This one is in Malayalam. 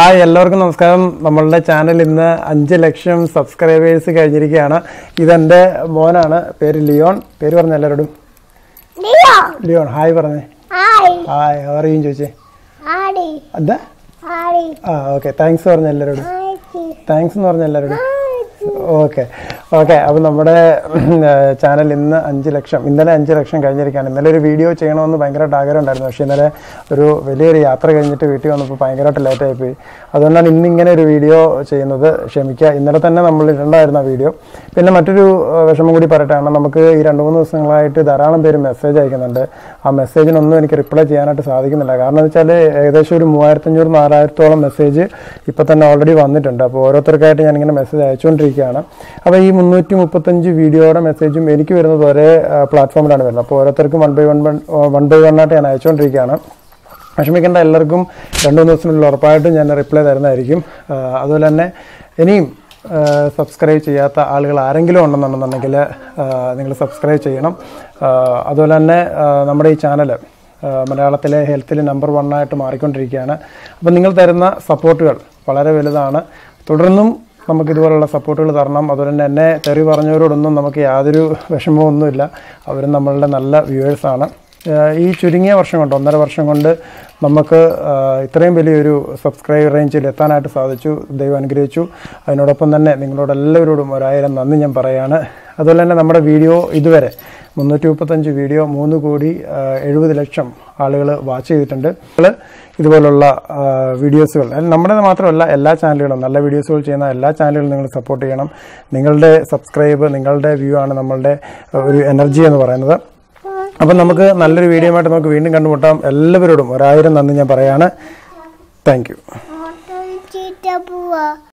ഹായ് എല്ലാവർക്കും നമസ്കാരം. നമ്മളുടെ ചാനൽ ഇന്ന് അഞ്ച് ലക്ഷം സബ്സ്ക്രൈബേഴ്സ് കഴിഞ്ഞിരിക്കുകയാണ്. ഇതെന്റെ മോനാണ് പേര് ലിയോൺ. പേര് പറഞ്ഞ എല്ലാവരോടും ലിയോ ലിയോൺ ഹായ് പറഞ്ഞേ. ഹായ്. അറിയും ചോദിച്ചേ. എന്താ? ആ ഓക്കെ താങ്ക്സ് പറഞ്ഞ എല്ലാവരോടും താങ്ക്സ് എന്ന് പറഞ്ഞ എല്ലാവരോടും ഓക്കെ ഓക്കെ അപ്പോൾ നമ്മുടെ ചാനൽ ഇന്ന് അഞ്ച് ലക്ഷം ഇന്നലെ അഞ്ച് ലക്ഷം കഴിഞ്ഞിരിക്കുകയാണ്. ഇന്നലെ ഒരു വീഡിയോ ചെയ്യണമെന്ന് ഭയങ്കരമായിട്ട് ആഗ്രഹം ഉണ്ടായിരുന്നു പക്ഷേ ഇന്നലെ ഒരു വലിയൊരു യാത്ര കഴിഞ്ഞിട്ട് വീട്ടിൽ വന്നപ്പോൾ ഭയങ്കരമായിട്ട് ലേറ്റായി പോയി. അതുകൊണ്ടാണ് ഇന്ന് ഇങ്ങനെ ഒരു വീഡിയോ ചെയ്യുന്നത്. ക്ഷമിക്കുക. ഇന്നലെ തന്നെ നമ്മൾ ഇടണ്ടായിരുന്ന വീഡിയോ പിന്നെ മറ്റൊരു വിഷമം കൂടി പറയട്ടെ. കാരണം നമുക്ക് ഈ രണ്ട് മൂന്ന് ദിവസങ്ങളായിട്ട് ധാരാളം പേര് മെസ്സേജ് അയക്കുന്നുണ്ട്. ആ മെസ്സേജിനൊന്നും എനിക്ക് റിപ്ലൈ ചെയ്യാനായിട്ട് സാധിക്കുന്നില്ല. കാരണം എന്ന് വെച്ചാൽ ഏകദേശം ഒരു മൂവായിരത്തഞ്ഞൂറ് നാലായിരത്തോളം മെസ്സേജ് ഇപ്പം തന്നെ ഓൾറെഡി വന്നിട്ടുണ്ട്. അപ്പോൾ ഓരോരുത്തർക്കായിട്ട് ഞാനിങ്ങനെ മെസ്സേജ് അയച്ചുകൊണ്ടിരിക്കുകയാണ്. അപ്പോൾ ഈ മുന്നൂറ്റി മുപ്പത്തഞ്ച് വീഡിയോയുടെ മെസ്സേജും എനിക്ക് വരുന്നത് ഒരേ പ്ലാറ്റ്ഫോമിലാണ് വരുന്നത്. അപ്പോൾ ഓരോരുത്തർക്കും one by one one by one ആയിട്ട് ഞാൻ അയച്ചുകൊണ്ടിരിക്കുകയാണ്. വിഷമിക്കേണ്ട എല്ലാവർക്കും രണ്ടു മൂന്ന് ദിവസത്തിനുള്ളിൽ ഉറപ്പായിട്ടും ഞാൻ റിപ്ലൈ തരുന്നതായിരിക്കും. അതുപോലെ തന്നെ ഇനിയും സബ്സ്ക്രൈബ് ചെയ്യാത്ത ആളുകൾ ആരെങ്കിലും ഉണ്ടെന്നുണ്ടെന്നുണ്ടെങ്കിൽ നിങ്ങൾ സബ്സ്ക്രൈബ് ചെയ്യണം. അതുപോലെ തന്നെ നമ്മുടെ ഈ ചാനൽ മലയാളത്തിലെ ഹെൽത്തിൽ നമ്പർ വണ്ണായിട്ട് മാറിക്കൊണ്ടിരിക്കുകയാണ്. അപ്പോൾ നിങ്ങൾ തരുന്ന സപ്പോർട്ടുകൾ വളരെ വലുതാണ്. തുടർന്നും നമുക്ക് ഇതുപോലുള്ള സപ്പോർട്ടുകൾ തരണം. അതുപോലെ തന്നെ എന്നെ തെറി പറഞ്ഞവരോടൊന്നും നമുക്ക് യാതൊരു വിഷമമൊന്നുമില്ല അവരും നമ്മളുടെ നല്ല വ്യൂവേഴ്സാണ്. ഈ ചുരുങ്ങിയ വർഷം കൊണ്ട് ഒന്നര വർഷം കൊണ്ട് നമുക്ക് ഇത്രയും വലിയൊരു സബ്സ്ക്രൈബ് റേഞ്ചിൽ എത്താനായിട്ട് സാധിച്ചു. ദൈവം അനുഗ്രഹിച്ചു. അതിനോടൊപ്പം തന്നെ നിങ്ങളോട് എല്ലാവരോടും ഒരായിരം നന്ദി ഞാൻ പറയാണ്. അതുപോലെ തന്നെ നമ്മുടെ വീഡിയോ ഇതുവരെ മുന്നൂറ്റി മുപ്പത്തഞ്ച് വീഡിയോ മൂന്ന് കോടി എഴുപത് ലക്ഷം ആളുകൾ വാച്ച് ചെയ്തിട്ടുണ്ട്. നമ്മൾ ഇതുപോലുള്ള വീഡിയോസുകൾ നമ്മുടെ മാത്രമല്ല എല്ലാ ചാനലുകളും നല്ല വീഡിയോസുകൾ ചെയ്യുന്ന എല്ലാ ചാനലുകളും നിങ്ങൾ സപ്പോർട്ട് ചെയ്യണം. നിങ്ങളുടെ സബ്സ്ക്രൈബ് നിങ്ങളുടെ വ്യൂ ആണ് നമ്മളുടെ ഒരു എനർജി എന്ന് പറയുന്നത്. അപ്പം നമുക്ക് നല്ലൊരു വീഡിയോ ആയിട്ട് നമുക്ക് വീണ്ടും കണ്ടുമുട്ടാം. എല്ലാവരോടും ഒരായിരം നന്ദി ഞാൻ പറയാണ്. Thank you